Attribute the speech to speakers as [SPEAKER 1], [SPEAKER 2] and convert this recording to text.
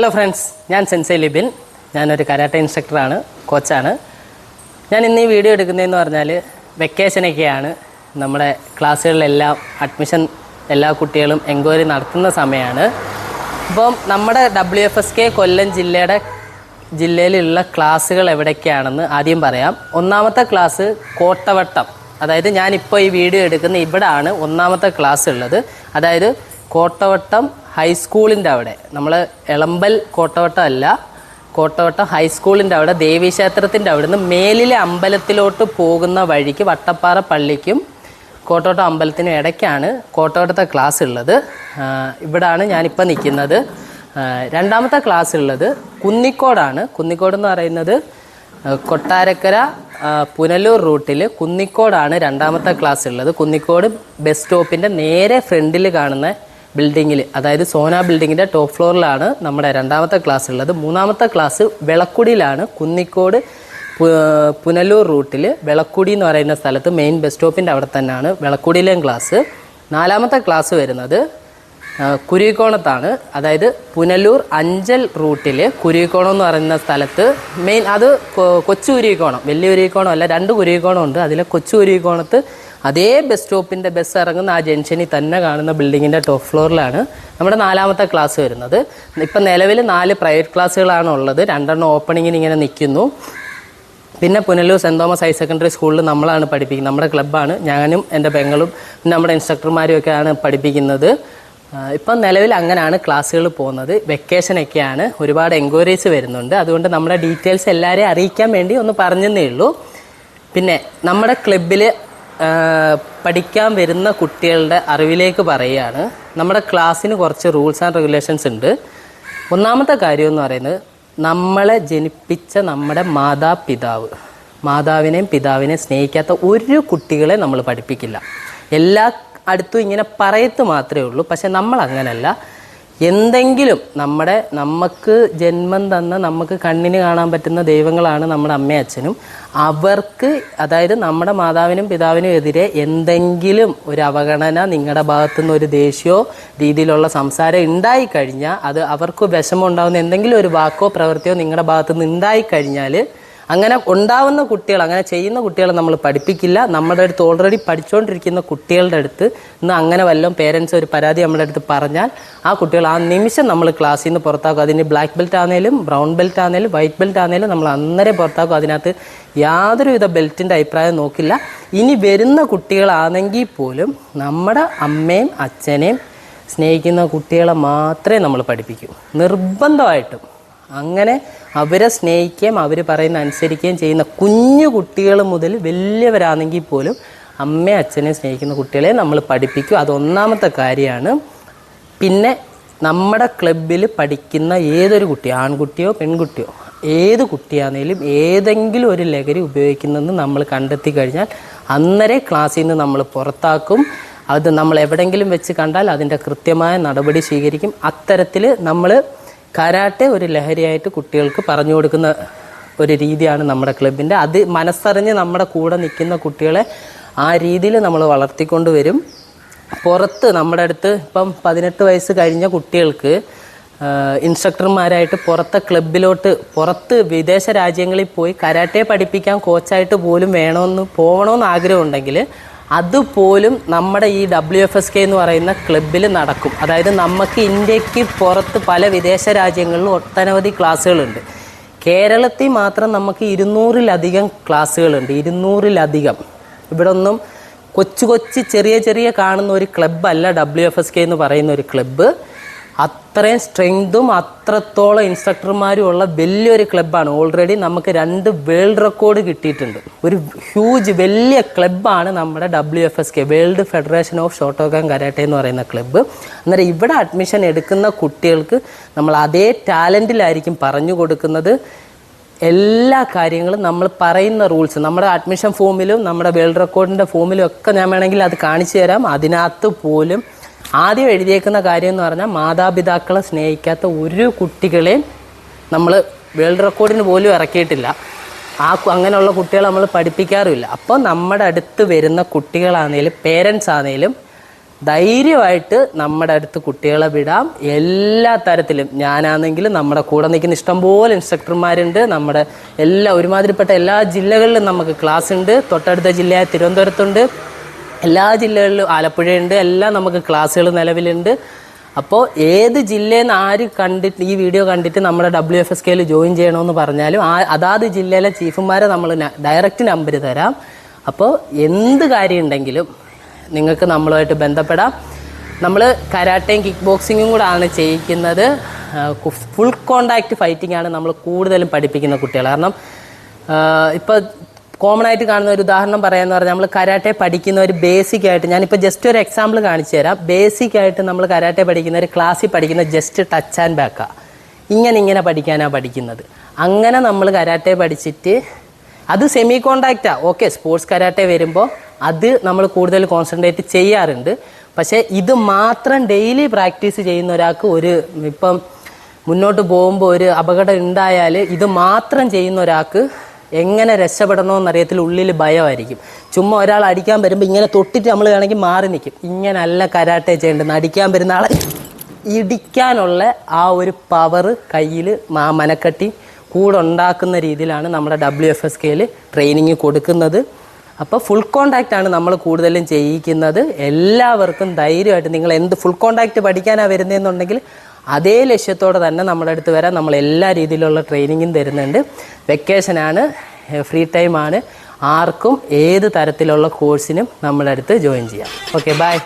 [SPEAKER 1] Hello friends ഞാൻ sensei Libin ഞാനൊരു karate ഇൻസ്ട്രക്ടറാണ് കോച്ചാണ് ഞാൻ ഇന്ന് ഈ വീഡിയോ എടുക്കുന്നതെന്ന് പറഞ്ഞാൽ വെക്കേഷനൊക്കെയാണ് നമ്മുടെ ക്ലാസ്സുകളിലെല്ലാം അഡ്മിഷൻ എല്ലാ കുട്ടികളും എൻക്വയറി നടത്തുന്ന സമയമാണ് അപ്പം നമ്മുടെ W F S K Kollam ജില്ലയുടെ ജില്ലയിലുള്ള ക്ലാസ്സുകൾ എവിടേക്കാണെന്ന് ആദ്യം പറയാം. ഒന്നാമത്തെ ക്ലാസ് കോട്ടവട്ടം. അതായത് ഞാനിപ്പോൾ ഈ വീഡിയോ എടുക്കുന്ന ഇവിടെ ആണ് ഒന്നാമത്തെ ക്ലാസ് ഉള്ളത്. അതായത് കോട്ടവട്ടം ഹൈസ്കൂളിന്റെ അവിടെ. നമ്മൾ എളമ്പൽ കോട്ടവട്ടം അല്ല കോട്ടവട്ടം ഹൈസ്കൂളിന്റെ അവിടെ ദേവീക്ഷേത്രത്തിന്റെ അവിടെ നിന്ന് മേലിലെ അമ്പലത്തിലോട്ട് പോകുന്ന വഴിക്ക് വട്ടപ്പാറ പള്ളിക്കും കോട്ടവട്ടം അമ്പലത്തിനും ഇടയ്ക്കാണ് കോട്ടവട്ടത്തെ ക്ലാസ് ഉള്ളത്. ഇവിടാണ് ഞാനിപ്പോൾ നിൽക്കുന്നത് രണ്ടാമത്തെ ക്ലാസ് ഉള്ളത് കുന്നിക്കോടാണ്. കുന്നിക്കോട് എന്ന് പറയുന്നത് കൊട്ടാരക്കര പുനലൂർ റൂട്ടിൽ കുന്നിക്കോടാണ് രണ്ടാമത്തെ ക്ലാസ് ഉള്ളത്. കുന്നിക്കോട് ബസ് സ്റ്റോപ്പിന്റെ നേരെ ഫ്രണ്ടിൽ കാണുന്ന ബിൽഡിങ്ങിൽ അതായത് സോന ബിൽഡിങ്ങിന്റെ ടോപ്പ് ഫ്ലോറിലാണ് നമ്മുടെ രണ്ടാമത്തെ ക്ലാസ് ഉള്ളത്. മൂന്നാമത്തെ ക്ലാസ് വിളക്കുടിയിലാണ്. കുന്നിക്കോട് പുനലൂർ റൂട്ടിൽ വിളക്കുടി എന്ന് പറയുന്ന സ്ഥലത്ത് മെയിൻ ബസ് സ്റ്റോപ്പിന്റെ അവിടെ തന്നെയാണ് വിളക്കുടിയിലെയും ക്ലാസ്. നാലാമത്തെ ക്ലാസ് വരുന്നത് കുരുവിക്കോണത്താണ് അതായത് പുനലൂർ അഞ്ചൽ റൂട്ടിൽ കുരുവിക്കോണം എന്ന് പറയുന്ന സ്ഥലത്ത് മെയിൻ അത് കൊച്ചു കുരുവിക്കോണം. വലിയ കുരുവിക്കോണം അല്ല രണ്ട് കുരുവിക്കോണം ഉണ്ട്. അതിലെ കൊച്ചു കുരുവിക്കോണത്ത് അതേ ബസ് സ്റ്റോപ്പിന്റെ ബസ് ഇറങ്ങുന്ന ആ ജംഗ്ഷനിൽ തന്നെ കാണുന്ന ബിൽഡിങ്ങിന്റെ ടോപ്പ് ഫ്ലോറിലാണ് നമ്മുടെ നാലാമത്തെ ക്ലാസ് വരുന്നത്. ഇപ്പം നിലവിൽ നാല് പ്രൈവറ്റ് ക്ലാസ്സുകളാണ് ഉള്ളത്. രണ്ടെണ്ണം ഓപ്പണിങ്ങിന് ഇങ്ങനെ നിൽക്കുന്നു. പിന്നെ Punalur Saint Thomas higher secondary സ്കൂളിൽ നമ്മളാണ് പഠിപ്പിക്കുന്നത്. നമ്മുടെ ക്ലബ്ബാണ് ഞാനും എന്റെ പെങ്ങളും നമ്മുടെ ഇൻസ്ട്രക്ടർമാരും ഒക്കെയാണ് പഠിപ്പിക്കുന്നത്. ഇപ്പം നിലവിൽ അങ്ങനെയാണ് ക്ലാസ്സുകൾ പോകുന്നത്. വെക്കേഷനൊക്കെയാണ് ഒരുപാട് എൻക്വയറീസ് വരുന്നുണ്ട്. അതുകൊണ്ട് നമ്മുടെ ഡീറ്റെയിൽസ് എല്ലാവരെയും അറിയിക്കാൻ വേണ്ടി ഒന്ന് പറഞ്ഞതേ ഉള്ളൂ. പിന്നെ നമ്മുടെ ക്ലബിൽ പഠിക്കാൻ വരുന്ന കുട്ടികളുടെ അറിവിലേക്ക് പറയുകയാണ്. നമ്മുടെ ക്ലാസ്സിന് കുറച്ച് റൂൾസ് ആൻഡ് റെഗുലേഷൻസ് ഉണ്ട്. ഒന്നാമത്തെ കാര്യം എന്ന് പറയുന്നത് നമ്മളെ ജനിപ്പിച്ച നമ്മുടെ മാതാപിതാവ് മാതാവിനെയും പിതാവിനെയും സ്നേഹിക്കാത്ത ഒരു കുട്ടികളെ നമ്മൾ പഠിപ്പിക്കില്ല. എല്ലാ അടുത്തും ഇങ്ങനെ പറയത്ത് മാത്രമേ ഉള്ളൂ. പക്ഷെ നമ്മൾ അങ്ങനല്ല എന്തെങ്കിലും നമ്മുടെ നമുക്ക് ജന്മം തന്ന നമുക്ക് കണ്ണിന് കാണാൻ പറ്റുന്ന ദൈവങ്ങളാണ് നമ്മുടെ അമ്മയും അച്ഛനും. അവർക്ക് അതായത് നമ്മുടെ മാതാവിനും പിതാവിനും എതിരെ എന്തെങ്കിലും ഒരു അവഗണന നിങ്ങളുടെ ഭാഗത്തുനിന്ന് ഒരു ദേഷ്യമോ രീതിയിലുള്ള സംസാരം ഉണ്ടായിക്കഴിഞ്ഞാൽ അത് അവർക്ക് വിഷമം ഉണ്ടാകുന്ന എന്തെങ്കിലും ഒരു വാക്കോ പ്രവൃത്തിയോ നിങ്ങളുടെ ഭാഗത്തുനിന്ന് ഉണ്ടായിക്കഴിഞ്ഞാൽ അങ്ങനെ ഉണ്ടാവുന്ന കുട്ടികൾ അങ്ങനെ ചെയ്യുന്ന കുട്ടികളെ നമ്മൾ പഠിപ്പിക്കില്ല. നമ്മുടെ അടുത്ത് ഓൾറെഡി പഠിച്ചുകൊണ്ടിരിക്കുന്ന കുട്ടികളുടെ അടുത്ത് ഇന്ന് അങ്ങനെ വല്ലതും പേരൻസ് ഒരു പരാതി നമ്മുടെ അടുത്ത് പറഞ്ഞാൽ ആ കുട്ടികൾ ആ നിമിഷം നമ്മൾ ക്ലാസ്സിൽ നിന്ന് പുറത്താക്കും. അതിന് ബ്ലാക്ക് ബെൽറ്റ് ആണെങ്കിലും ബ്രൗൺ ബെൽറ്റ് ആണെങ്കിലും വൈറ്റ് ബെൽറ്റ് ആണെങ്കിലും നമ്മൾ അന്നേരം പുറത്താക്കും. അതിനകത്ത് യാതൊരുവിധ ബെൽറ്റിന്റെ അഭിപ്രായം നോക്കില്ല. ഇനി വരുന്ന കുട്ടികളാണെങ്കിൽ പോലും നമ്മുടെ അമ്മയും അച്ഛനെയും സ്നേഹിക്കുന്ന കുട്ടികളെ മാത്രമേ നമ്മൾ പഠിപ്പിക്കൂ. നിർബന്ധമായിട്ടും. അങ്ങനെ അവരെ സ്നേഹിക്കുകയും അവർ പറയുന്ന അനുസരിക്കുകയും ചെയ്യുന്ന കുഞ്ഞു കുട്ടികൾ മുതൽ വലിയവരാണെങ്കിൽ പോലും അമ്മയും അച്ഛനെ സ്നേഹിക്കുന്ന കുട്ടികളെ നമ്മൾ പഠിപ്പിക്കും. അതൊന്നാമത്തെ കാര്യമാണ്. പിന്നെ നമ്മുടെ ക്ലബിൽ പഠിക്കുന്ന ഏതൊരു കുട്ടി ആൺകുട്ടിയോ പെൺകുട്ടിയോ ഏത് കുട്ടിയാണെങ്കിലും ഏതെങ്കിലും ഒരു ലഹരി ഉപയോഗിക്കുന്നതെന്ന് നമ്മൾ കണ്ടെത്തി കഴിഞ്ഞാൽ അന്നേരെ ക്ലാസ്സിൽ നിന്ന് നമ്മൾ പുറത്താക്കും. അത് നമ്മൾ എവിടെയെങ്കിലും വെച്ച് കണ്ടാൽ അതിന്റെ കൃത്യമായ നടപടി സ്വീകരിക്കും. അത്തരത്തിൽ നമ്മൾ കരാട്ടെ ഒരു ലഹരിയായിട്ട് കുട്ടികൾക്ക് പറഞ്ഞു കൊടുക്കുന്ന ഒരു രീതിയാണ് നമ്മുടെ ക്ലബിന്റെ അത് മനസ്സറിഞ്ഞ് നമ്മുടെ കൂടെ നിൽക്കുന്ന കുട്ടികളെ ആ രീതിയിൽ നമ്മൾ വളർത്തിക്കൊണ്ട് വരും. പുറത്ത് നമ്മുടെ അടുത്ത് ഇപ്പം പതിനെട്ട് വയസ്സ് കഴിഞ്ഞ കുട്ടികൾക്ക് ഇൻസ്ട്രക്ടർമാരായിട്ട് പുറത്തെ ക്ലബിലോട്ട് പുറത്ത് വിദേശ രാജ്യങ്ങളിൽ പോയി കരാട്ടെ പഠിപ്പിക്കാൻ കോച്ചായിട്ട് പോലും വേണമെന്ന് പോകണമെന്ന് ആഗ്രഹമുണ്ടെങ്കിൽ അതുപോലും നമ്മുടെ ഈ ഡബ്ല്യു എഫ് എസ് കെ എന്ന് പറയുന്ന ക്ലബിൽ നടക്കും. അതായത് നമുക്ക് ഇന്ത്യയ്ക്ക് പുറത്ത് പല വിദേശ രാജ്യങ്ങളിലും ഒട്ടനവധി ക്ലാസ്സുകളുണ്ട്. കേരളത്തിൽ മാത്രം നമുക്ക് ഇരുന്നൂറിലധികം ക്ലാസ്സുകളുണ്ട്. ഇരുന്നൂറിലധികം. ഇവിടെ ഒന്നും കൊച്ചു കൊച്ചു ചെറിയ ചെറിയ കാണുന്ന ഒരു ക്ലബ്ബല്ല ഡബ്ല്യു എഫ് എസ് കെ എന്ന് പറയുന്ന ഒരു ക്ലബ്ബ്. അത്രയും സ്ട്രെങ്തും അത്രത്തോളം ഇൻസ്ട്രക്ടർമാരും ഉള്ള വലിയൊരു ക്ലബ്ബാണ് ഓൾറെഡി നമുക്ക് രണ്ട് വേൾഡ് റെക്കോർഡ് കിട്ടിയിട്ടുണ്ട്. ഒരു ഹ്യൂജ് വലിയ ക്ലബ്ബാണ് നമ്മുടെ W F S K world federation of Shotokan karate എന്ന് പറയുന്ന ക്ലബ്ബ് അന്നേരം ഇവിടെ അഡ്മിഷൻ എടുക്കുന്ന കുട്ടികൾക്ക് നമ്മൾ അതേ ടാലന്റിലായിരിക്കും പറഞ്ഞു കൊടുക്കുന്നത്. എല്ലാ കാര്യങ്ങളും നമ്മൾ പറയുന്ന റൂൾസ് നമ്മുടെ അഡ്മിഷൻ ഫോമിലും നമ്മുടെ വേൾഡ് റെക്കോർഡിന്റെ ഫോമിലും ഒക്കെ ഞാൻ വേണമെങ്കിൽ അത് കാണിച്ചു തരാം. അതിനകത്ത് പോലും ആദ്യം എഴുതിയേക്കുന്ന കാര്യം എന്ന് പറഞ്ഞാൽ മാതാപിതാക്കളെ സ്നേഹിക്കാത്ത ഒരു കുട്ടികളെയും നമ്മൾ വേൾഡ് റെക്കോർഡിന് പോലും ഇറക്കിയിട്ടില്ല. ആ അങ്ങനെയുള്ള കുട്ടികളെ നമ്മൾ പഠിപ്പിക്കാറുമില്ല. അപ്പോൾ നമ്മുടെ അടുത്ത് വരുന്ന കുട്ടികളാണേലും പേരൻസ് ആണേലും ധൈര്യമായിട്ട് നമ്മുടെ അടുത്ത് കുട്ടികളെ വിടാം. എല്ലാ തരത്തിലും. ഞാനാണെങ്കിലും നമ്മുടെ കൂടെ നിൽക്കുന്ന ഇഷ്ടംപോലെ ഇൻസ്ട്രക്ടർമാരുണ്ട്. നമ്മുടെ എല്ലാ ഒരുമാതിരിപ്പെട്ട എല്ലാ ജില്ലകളിലും നമുക്ക് ക്ലാസ് ഉണ്ട് തൊട്ടടുത്ത ജില്ലയായ തിരുവനന്തപുരത്തുണ്ട്. എല്ലാ ജില്ലകളിലും ആലപ്പുഴയുണ്ട് എല്ലാം നമുക്ക് ക്ലാസ്സുകൾ നിലവിലുണ്ട്. അപ്പോൾ ഏത് ജില്ലയിൽ നിന്ന് ആര് കണ്ടിട്ട് ഈ വീഡിയോ കണ്ടിട്ട് നമ്മുടെ ഡബ്ല്യു എഫ് എസ് കെയിൽ ജോയിൻ ചെയ്യണമെന്ന് പറഞ്ഞാലും ആ അതാത് ജില്ലയിലെ ചീഫുമാരെ നമ്മൾ ഡയറക്റ്റ് നമ്പർ തരാം. അപ്പോൾ എന്ത് കാര്യം ഉണ്ടെങ്കിലും നിങ്ങൾക്ക് നമ്മളുമായിട്ട് ബന്ധപ്പെടാം. നമ്മൾ കരാട്ടയും കിക്ക് ബോക്സിങ്ങും കൂടെ ആണ് ചെയ്യിക്കുന്നത്. ഫുൾ കോണ്ടാക്ട് ഫൈറ്റിംഗ് ആണ് നമ്മൾ കൂടുതലും പഠിപ്പിക്കുന്ന കുട്ടികൾ കാരണം ഇപ്പോൾ കോമൺ ആയിട്ട് കാണുന്ന ഒരു ഉദാഹരണം പറയാന്ന് പറഞ്ഞാൽ നമ്മൾ കരാട്ടെ പഠിക്കുന്ന ഒരു ബേസിക് ആയിട്ട് ഞാനിപ്പോൾ ജസ്റ്റ് ഒരു എക്സാമ്പിൾ കാണിച്ചു തരാം. ബേസിക് ആയിട്ട് നമ്മൾ കരാട്ടെ പഠിക്കുന്ന ഒരു ക്ലാസ്സിൽ പഠിക്കുന്ന ജസ്റ്റ് ടച്ച് ആൻഡ് ബാക്കാ ഇങ്ങനെ ഇങ്ങനെ പഠിക്കാനാണ് പഠിക്കുന്നത്. അങ്ങനെ നമ്മൾ കരാട്ടെ പഠിച്ചിട്ട് അത് സെമി കോണ്ടാക്റ്റാ ഓക്കെ സ്പോർട്സ് കരാട്ടെ വരുമ്പോൾ അത് നമ്മൾ കൂടുതൽ കോൺസെൻട്രേറ്റ് ചെയ്യാറുണ്ട്. പക്ഷേ ഇത് മാത്രം ഡെയിലി പ്രാക്ടീസ് ചെയ്യുന്ന ഒരാൾക്ക് ഒരു ഇപ്പം മുന്നോട്ട് പോകുമ്പോൾ ഒരു അപകടം ഉണ്ടായാൽ ഇത് മാത്രം ചെയ്യുന്ന ഒരാൾക്ക് എങ്ങനെ രക്ഷപ്പെടണമെന്ന് അറിയത്തില്ല ഉള്ളിൽ ഭയമായിരിക്കും. ചുമ്മാ ഒരാൾ അടിക്കാൻ വരുമ്പോൾ ഇങ്ങനെ തൊട്ടിട്ട് നമ്മൾ വേണമെങ്കിൽ മാറി നിൽക്കും ഇങ്ങനല്ല കരാട്ടെ ചെയ്യേണ്ടത്. അടിക്കാൻ വരുന്ന ആളെ ഇടിക്കാനുള്ള ആ ഒരു പവർ കയ്യിൽ ആ മനക്കട്ടി കൂടെ ഉണ്ടാക്കുന്ന രീതിയിലാണ് നമ്മുടെ ഡബ്ല്യു എഫ് എസ് കെയിൽ ട്രെയിനിങ് കൊടുക്കുന്നത്. അപ്പോൾ ഫുൾ കോണ്ടാക്റ്റ് ആണ് നമ്മൾ കൂടുതലും ചെയ്യിക്കുന്നത്. എല്ലാവർക്കും ധൈര്യമായിട്ട് നിങ്ങൾ എന്ത് ഫുൾ കോണ്ടാക്റ്റ് പഠിക്കാനാണ് വരുന്നതെന്നുണ്ടെങ്കിൽ അതേ ലക്ഷ്യത്തോടെ തന്നെ നമ്മുടെ അടുത്ത് വരാൻ നമ്മൾ എല്ലാ രീതിയിലുള്ള ട്രെയിനിങ്ങും തരുന്നുണ്ട്. വെക്കേഷനാണ് ഫ്രീ ടൈമാണ് ആർക്കും ഏത് തരത്തിലുള്ള കോഴ്സിനും നമ്മുടെ അടുത്ത് ജോയിൻ ചെയ്യാം. Okay bye